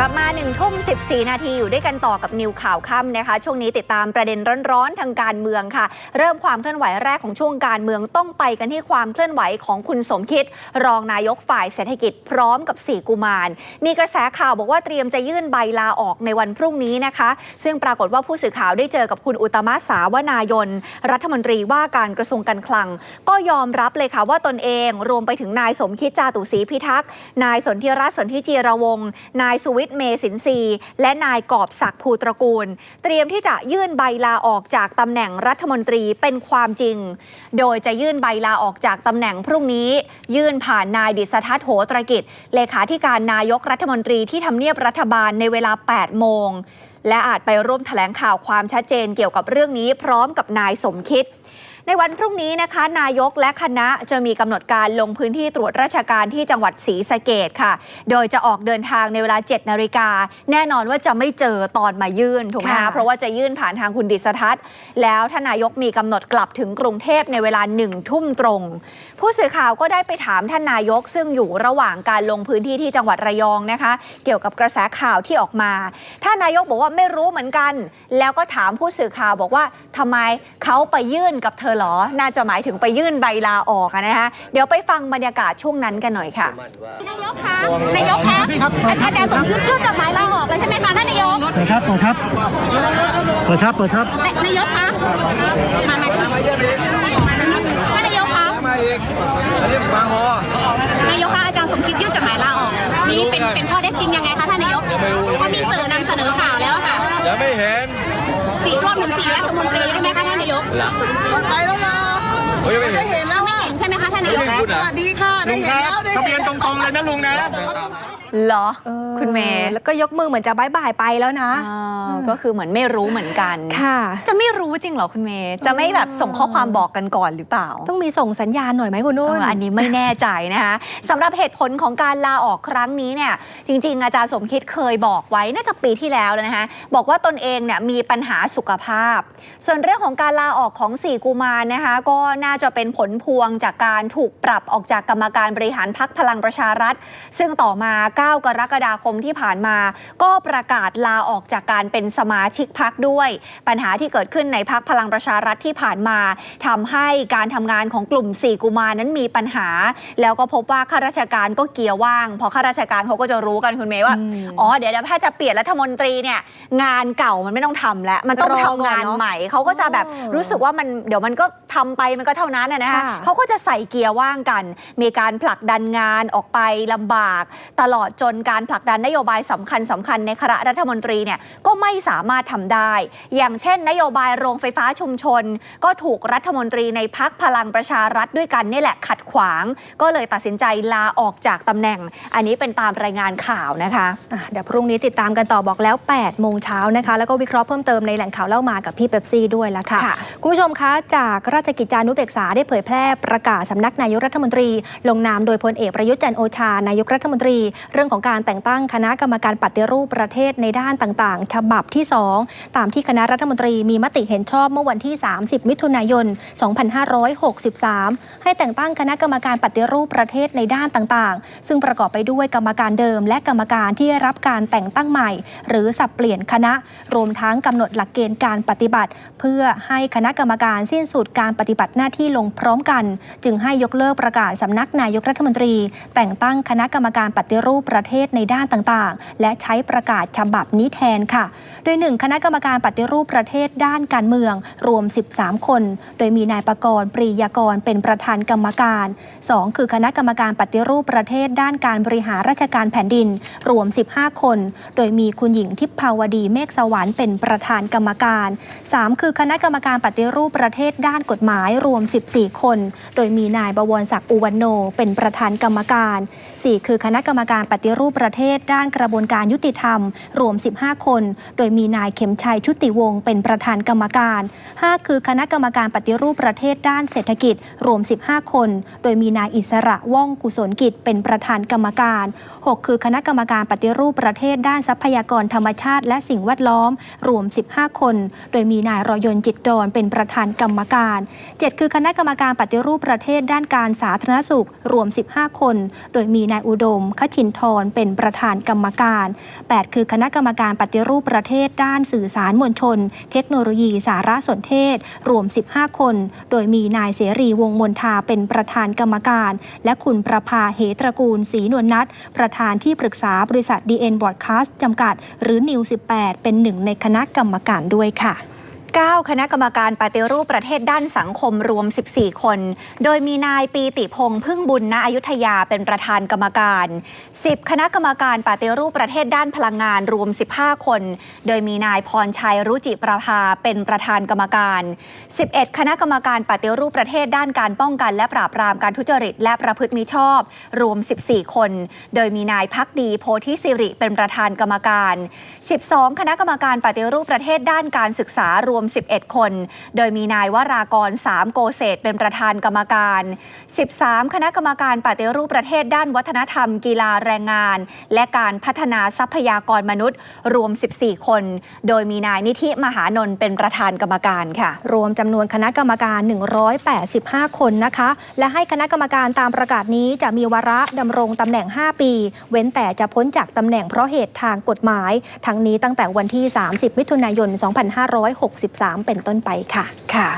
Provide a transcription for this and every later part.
กลับมา1ทุ่ม14 นาทีอยู่ด้วยกันต่อกับนิวข่าวค่ำนะคะ ช่วงนี้ติดตามประเด็นร้อนๆ ทางการเมืองค่ะ เริ่มความเคลื่อนไหวแรกของช่วงการเมืองต้องไปกันที่ความเคลื่อนไหวของคุณสมคิด รองนายกฝ่ายเศรษฐกิจพร้อมกับ 4 กุมาร มีกระแสข่าวบอกว่าเตรียมจะยื่นใบลาออกในวันพรุ่งนี้นะคะ ซึ่งปรากฏว่าผู้สื่อข่าวได้เจอกับคุณอุตมะสาวนายน รัฐมนตรีว่าการกระทรวงการคลัง ก็ยอมรับเลยค่ะว่าตนเองรวมไปถึงนายสมคิดจาตุศรีพิทักษ์นายสนธิรัตน์สนธิจีรวงศ์นายสุวิทย์เมสินทรีและนายกอบศักดิ์ภูตระกูล เตรียมที่จะยื่นใบลาออกจากตำแหน่งรัฐมนตรีเป็นความจริง โดยจะยื่นใบลาออกจากตำแหน่งพรุ่งนี้ ยื่นผ่านนายดิษฐทัศโหตรกิจ เลขาธิการนายกรัฐมนตรีที่ทำเนียบรัฐบาลในเวลา 8 โมง และอาจไปร่วมแถลงข่าวความชัดเจนเกี่ยวกับเรื่องนี้พร้อมกับนายสมคิด ในวันพรุ่งนี้นะคะ นายกและคณะจะมีกำหนดการลงพื้นที่ตรวจราชการที่จังหวัดศรีสะเกดค่ะ โดยจะออกเดินทางในเวลา 7 นาฬิกา แน่นอนว่าจะไม่เจอตอนมายื่นถูกไหมคะค่ะเพราะว่าจะยื่นผ่านทางคุณดิษทัศน์ แล้วท่านนายกมีกำหนดกลับถึงกรุงเทพในเวลาหนึ่งทุ่มตรง ผู้สื่อข่าวก็ได้ไปถามท่านนายกซึ่งอยู่ระหว่างการลงพื้นที่ที่จังหวัดระยองนะคะ เกี่ยวกับกระแสข่าวที่ออกมา ท่านนายกบอกว่าไม่รู้เหมือนกัน แล้วก็ถามผู้สื่อข่าวบอกว่าทำไมเขาไปยื่นกับเธอเหรอ น่าจะหมายถึงไปยื่นใบลาออกอะนะคะ เดี๋ยวไปฟังบรรยากาศช่วงนั้นกันหน่อยค่ะ นายกคะนายกคะอาจารย์สมคิดยื่นจดหมายลาออกแล้วใช่ไหมคะท่านนายกเปิดครับ เปิดครับ เปิดครับ เปิดครับ นายกคะมาไหมท่านนายกคะมาอีกอันนี้บางฮอนายกคะอาจารย์สมคิดยื่นจดหมายลาออกนี่เป็นเป็นข้อเท็จจริงยังไงคะท่านนายกก็มีสื่อนำเสนอข่าวแล้วอะค่ะยังไม่เห็น สี่รวมถึงสี่รัฐมนตรีได้ไหมคะท่านนายกไปแล้วนะโอ้ยยังไม่เห็ได้นเห็นแล้วไม่เห็นใช่ไหมคะท่านนายกไม่พูดสอะวัสดีค่ะได้เห็นแล้วได้ทะเห็เบียนนตรงๆเลยนะลุงนะ เหรอคุณเมย์แล้วก็ยกมือเหมือนจะบายบายไปแล้วนะ อ่าก็คือเหมือนไม่รู้เหมือนกัน ค่ะ จะไม่รู้จริงเหรอคุณเมย์จะไม่แบบส่งข้อความบอกกันก่อนหรือเปล่า ต้องมีส่งสัญญาณหน่อยไหมคุณนุ่น เอออันนี้ไม่แน่ใจนะคะสำหรับเหตุผลของการลาออกครั้งนี้เนี่ยจริง ๆ อาจารย์สมคิดเคยบอกไว้น่าจะปีที่แล้วแล้วนะคะบอกว่าตนเองเนี่ยมีปัญหาสุขภาพ ส่วนเรื่องของการลาออกของสี่กุมารนะคะ ก็น่าจะเป็นผลพวงจากการถูกปรับออกจากกรรมการบริหารพักพลังประชารัฐ ซึ่งต่อมา9 กรกฎาคมที่ผ่านมา ก็ประกาศลาออกจากการเป็นสมาชิกพักด้วย ปัญหาที่เกิดขึ้นในพักพลังประชารัฐที่ผ่านมาทำให้การทำงานของกลุ่ม 4 กุมารนั้นมีปัญหา แล้วก็พบว่าข้าราชการก็เกียร์ว่าง พอข้าราชการเขาก็จะรู้กันคุณเมย์ว่าอืมอ๋อ เดี๋ยวถ้าจะเปลี่ยนรัฐมนตรีเนี่ยงานเก่ามันไม่ต้องทำแล้ว มันต้องรอทำก่อนงานเนอะใหม่เขาก็จะแบบอ๋อรู้สึกว่ามันเดี๋ยวมันก็ทำไปมันก็เท่านั้นนะนะคะค่ะเขาก็จะใส่เกียร์ว่างกัน มีการผลักดันงานออกไปลำบากตลอดจนการผลักดันนโยบายสำคัญสำคัญในคณะรัฐมนตรีเนี่ยก็ไม่สามารถทำได้ อย่างเช่น นโยบายโรงไฟฟ้าชุมชน ก็ถูกรัฐมนตรีในพักพลังประชารัฐด้วยกันนี่แหละขัดขวาง ก็เลยตัดสินใจลาออกจากตำแหน่ง อันนี้เป็นตามรายงานข่าวนะคะอะเดี๋ยวพรุ่งนี้ติดตามกันต่อบอกแล้ว8โมงเช้านะคะ แล้วก็วิเคราะห์เพิ่มเติมในแหล่งข่าวเล่ามากับพี่เป๊ปซี่ด้วยละค่ะค่ะคุณผู้ชมคะ จากราชกิจจานุเบกษาได้เผยแพร่ประกาศสำนักนายกรัฐมนตรี ลงนามโดยพลเอกประยุทธ์จันทร์โอชานายกรัฐมนตรีเรื่องของการแต่งตั้งคณะกรรมการปฏิรูปประเทศในด้านต่างๆ ฉบับที่ 2 ตามที่คณะรัฐมนตรีมีมติเห็นชอบเมื่อวันที่ 30 มิถุนายน 2563 ให้แต่งตั้งคณะกรรมการปฏิรูปประเทศในด้านต่างๆ ซึ่งประกอบไปด้วยกรรมการเดิม และกรรมการที่ได้รับการแต่งตั้งใหม่ หรือสับเปลี่ยนคณะ รวมทั้งกำหนดหลักเกณฑ์การปฏิบัติ เพื่อให้คณะกรรมการสิ้นสุดการปฏิบัติหน้าที่ลงพร้อมกัน จึงให้ยกเลิกประกาศสำนักนายกรัฐมนตรี แต่งตั้งคณะกรรมการปฏิรูปประเทศในด้านต่างๆ และใช้ประกาศฉบับนี้แทนค่ะ โดยหนึ่งคณะกรรมการปฏิรูปประเทศด้านการเมือง รวม 13 คน โดยมีนายประกรณ์ปรียากรเป็นประธานกรรมการ 2 คือคณะกรรมการปฏิรูปประเทศด้านการบริหารราชการแผ่นดิน รวม 15 คน โดยมีคุณหญิงทิพย์ภาวดีเมฆสวรรค์เป็นประธานกรรมการ 3 คือคณะกรรมการปฏิรูปประเทศด้านกฎหมายรวม 14 คน โดยมีนายบวรศักดิ์อุวันโน เป็นประธานกรรมการ 4 คือคณะกรรมการปฏิรูปประเทศด้านกระบวนการยุติธรรม รวม 15 คน โดยมีนายเข็มชัยชุติวงศ์เป็นประธานกรรมการ 5 คือคณะกรรมการปฏิรูปประเทศด้านเศรษฐกิจ รวม 15 คน โดยมีนายอิสระว่องกุศลกิจเป็นประธานกรรมการ 6 คือคณะกรรมการปฏิรูปประเทศด้านทรัพยากรธรรมชาติ และสิ่งแวดล้อม รวม 15 คน โดยมีนายรอยน์จิตดอนเป็นประธานกรรมการ 7 คือคณะกรรมการปฏิรูปประเทศด้านการสาธารณสุข รวม 15 คน โดยมีนายอุดมคชินทรเป็นประธานกรรมการ 8 คือคณะกรรมการปฏิรูปประเทศด้านสื่อสารมวลชน เทคโนโลยีสารสนเทศ รวม 15 คน โดยมีนายเสรีวงมนทาเป็นประธานกรรมการ และคุณประภาเหตระกูลศรีนวลนัทประธานที่ปรึกษาบริษัท DN Broadcast จำกัด หรือนิว18 เป็นหนึ่งในคณะกรรมการด้วยค่ะ 9 คณะกรรมการปฏิรูปประเทศด้านสังคมรวม 14 คน โดยมีนายปีติพงษ์พึ่งบุญณอยุธยาเป็นประธานกรรมการ 10 คณะกรรมการปฏิรูปประเทศด้านพลังงานรวม 15 คน โดยมีนายพรชัยรุจิประภาเป็นประธานกรรมการ 11 คณะกรรมการปฏิรูปประเทศด้านการป้องกัน และปราบปรามการทุจริต และประพฤติมิชอบ รวม 14 คน โดยมีนายพักดีโพธิสิริเป็นประธานกรรมการ 12 คณะกรรมการปฏิรูปประเทศด้านการศึกษารวม11 คน โดยมีนายวารากร 3 โกเศษเป็นประธานกรรมการ 13 คณะกรรมการปฏิรูปประเทศด้านวัฒนธรรม กีฬาแรงงาน และการพัฒนาทรัพยากรมนุษย์ รวม 14 คน โดยมีนายนิธิมหานนท์เป็นประธานกรรมการค่ะ รวมจำนวนคณะกรรมการ 185 คนนะคะ และให้คณะกรรมการตามประกาศนี้จะมีวาระดำรงตำแหน่ง 5 ปี เว้นแต่จะพ้นจากตำแหน่งเพราะเหตุทางกฎหมาย ทั้งนี้ตั้งแต่วันที่ 30 มิถุนายน2563เป็นต้นไปค่ะค่ะ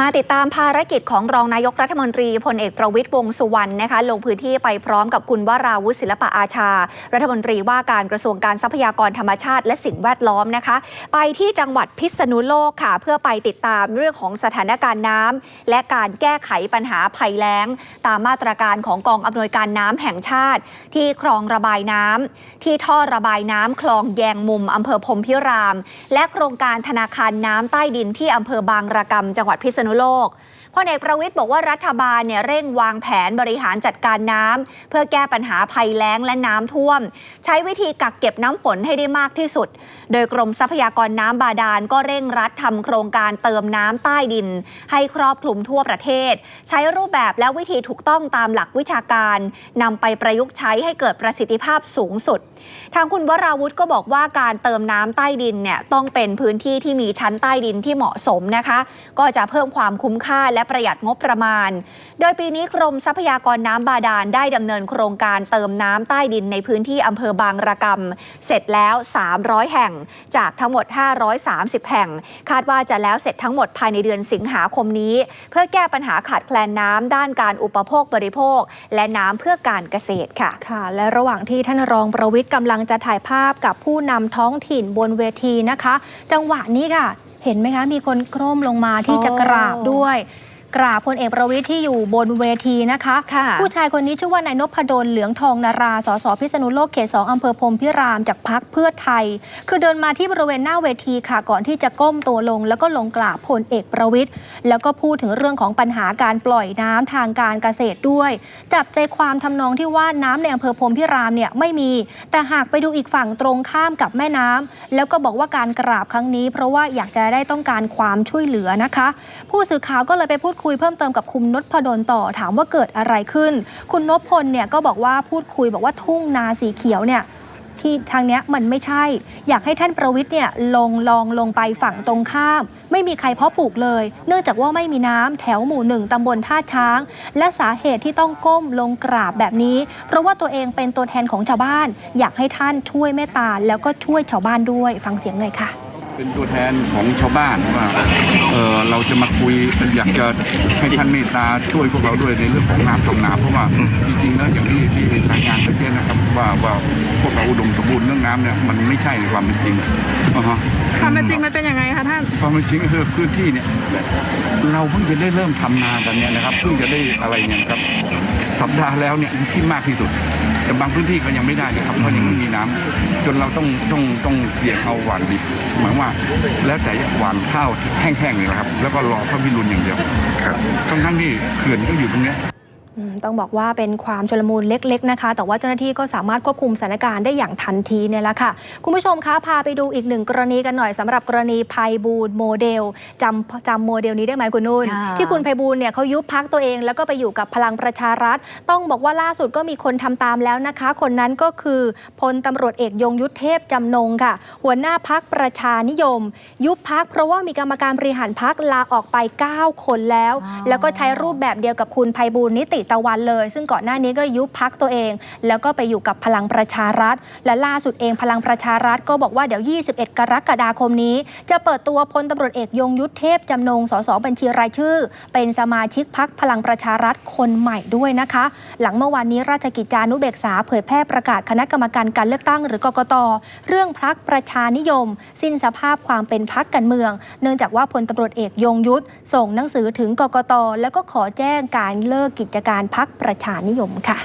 มาติดตามภารกิจของรองนายกรัฐมนตรีพลเอกประวิตยวงสุวรรณนะคะลงพื้นที่ไปพร้อมกับคุณวราวุฒิศิลปะอาชา รัฐมนตรีว่าการกระทรวงการทรัพยากรธรรมชาติ และสิ่งแวดล้อมนะคะ ไปที่จังหวัดพิษณุโลกค่ะ เพื่อไปติดตามเรื่องของสถานการณ์น้ำและการแก้ไขปัญหาภัยแล้ง ตามมาตรการของกองอำนวยการน้ำแห่งชาติ ที่คลองระบายน้ำที่ท่อระบายน้ำคลองแยงมุมอำเภอพรมพิราม และโครงการธนาคารน้ำใต้ดินที่อำเภอบางระกำจังหวัดพิษณุโลก พลเอกประวิทย์บอกว่ารัฐบาลเนี่ยเร่งวางแผนบริหารจัดการน้ำเพื่อแก้ปัญหาภัยแล้งและน้ำท่วม ใช้วิธีกักเก็บน้ำฝนให้ได้มากที่สุด โดยกรมทรัพยากรน้ำบาดาลก็เร่งรัดทำโครงการเติมน้ำใต้ดิน ให้ครอบคลุมทั่วประเทศ ใช้รูปแบบและวิธีถูกต้องตามหลักวิชาการนำไปประยุกต์ใช้ให้เกิดประสิทธิภาพสูงสุด ทางคุณวราวุธก็บอกว่าการเติมน้ำใต้ดินเนี่ยต้องเป็นพื้นที่ที่มีชั้นใต้ดินที่เหมาะสมนะคะ ก็จะเพิ่มความคุ้มค่าและประหยัดงบประมาณ โดยปีนี้กรมทรัพยากรน้ำบาดาลได้ดำเนินโครงการเติมน้ำใต้ดินในพื้นที่อำเภอบางระกำเสร็จแล้ว 300 แห่ง จากทั้งหมด 530 แห่ง คาดว่าจะแล้วเสร็จทั้งหมดภายในเดือนสิงหาคมนี้ เพื่อแก้ปัญหาขาดแคลนน้ำด้านการอุปโภคบริโภค และน้ำเพื่อการเกษตรค่ะค่ะ และระหว่างที่ท่านรองประวิทย์กำลังจะถ่ายภาพกับผู้นำท้องถิ่นบนเวทีนะคะ จังหวะนี้ค่ะ เห็นไหมคะ มีคนโคร่มลงมาที่จะกราบด้วย กราบพลเอกประวิทย์ที่อยู่บนเวทีนะคะค่ะผู้ชายคนนี้ชื่อว่านายนพดลเหลืองทองนาราสสพิษณุโลกเขตสองอำเภอพรหมพิรามจากพักเพื่อไทย คือเดินมาที่บริเวณหน้าเวทีค่ะก่อนที่จะก้มตัวลง แล้วก็ลงกราบพลเอกประวิทย์แล้วก็พูดถึงเรื่องของปัญหาการปล่อยน้ำทางการเกษตรด้วย จับใจความทำนองที่ว่าน้ำในอำเภอพรหมพิรามเนี่ยไม่มี แต่หากไปดูอีกฝั่งตรงข้ามกับแม่น้ำแล้วก็บอกว่าการกราบครั้งนี้ เพราะว่าอยากจะได้ต้องการความช่วยเหลือนะคะ ผู้สื่อข่าวก็เลยไปพูดคุยเพิ่มเติมกับคุณนพดลต่อถามว่าเกิดอะไรขึ้น คุณนพพลเนี่ยก็บอกว่าพูดคุยบอกว่าทุ่งนาสีเขียวเนี่ยที่ทางเนี้ยมันไม่ใช่ อยากให้ท่านประวิทย์เนี่ยลงลองลงไปฝั่งตรงข้าม ไม่มีใครเพาะปลูกเลย เนื่องจากว่าไม่มีน้ำแถวหมู่หนึ่งตำบลท่าช้าง และสาเหตุที่ต้องก้มลงกราบแบบนี้ เพราะว่าตัวเองเป็นตัวแทนของชาวบ้าน อยากให้ท่านช่วยเมตตาแล้วก็ช่วยชาวบ้านด้วย ฟังเสียงหน่อยค่ะ เป็นตัวแทนของชาวบ้านว่าเออเราจะมาคุยอยากจะให้ท่านเมตตาช่วยพวกเราด้วยในเรื่องของน้ำทำนาเพราะว่าจริงๆแล้วอย่างที่ที่รายงานไปเช่นนะครับว่าว่าพวกเราอุดมสมบูรณ์เรื่องน้ำเนี่ยมันไม่ใช่ในความเป็นจริงอ่าฮะความเป็นจริงมันเป็นยังไงคะท่านความเป็นจริงก็คือพื้นที่เนี่ยเราเพิ่งจะได้เริ่มทำนากันเนี่ยนะครับเพิ่งจะได้อะไรเนี่ยนะครับสัปดาห์แล้วเนี่ยที่มากที่สุด แต่บางพื้นที่ก็ยังไม่ได้นะครับเพราะยังไม่มีน้ำจนเราต้องต้องต้องเสี่ยงเอาหวานดิบหมายว่า แล้วแต่หวานข้าวแห้งๆเลยนะครับ แล้วก็รอพระวิรุณอย่างเดียวทั้งทั้งๆที่เขื่อนก็อยู่ตรงเนี้ยอืม ต้องบอกว่าเป็นความชุลมุนเล็กๆนะคะ แต่ว่าเจ้าหน้าที่ก็สามารถควบคุมสถานการณ์ได้อย่างทันทีเนี่ยแหละค่ะ คุณผู้ชมคะพาไปดูอีกหนึ่งกรณีกันหน่อยสำหรับกรณีภัยบูลย์โมเดลจำจำโมเดลนี้ได้ไหมคุณนุ่นค่ะที่คุณภัยบูลย์เนี่ยเขายุบพักตัวเอง แล้วก็ไปอยู่กับพลังประชารัฐ ต้องบอกว่าล่าสุดก็มีคนทำตามแล้วนะคะ คนนั้นก็คือพลตำรวจเอกยงยุทธเทพจำนงค่ะ หัวหน้าพักประชานิยม ยุบพักเพราะว่ามีกรรมการบริหารพักลาออกไป 9 คนแล้ว แล้วก็ใช้รูปแบบเดียวกับคุณภัยบูลย์นิติตะวันเลย ซึ่งก่อนหน้านี้ก็ยุบพักตัวเอง แล้วก็ไปอยู่กับพลังประชารัฐ และล่าสุดเองพลังประชารัฐก็บอกว่าเดี๋ยว 21 กรกฎาคมนี้ จะเปิดตัวพลตำรวจเอกยงยุทธเทพจำนงสสบัญชีรายชื่อ เป็นสมาชิกพักพลังประชารัฐคนใหม่ด้วยนะคะ หลังเมื่อวานนี้ราชกิจจานุเบกษาเผยแพร่ประกาศคณะกรรมการการเลือกตั้งหรือกกตเรื่องพักประชานิยม สิ้นสภาพความเป็นพักการเมือง เนื่องจากว่าพลตำรวจเอกยงยุทธส่งหนังสือถึงกกตแล้วก็ขอแจ้งการเลิกกิจการการพักประชานิยมค่ะ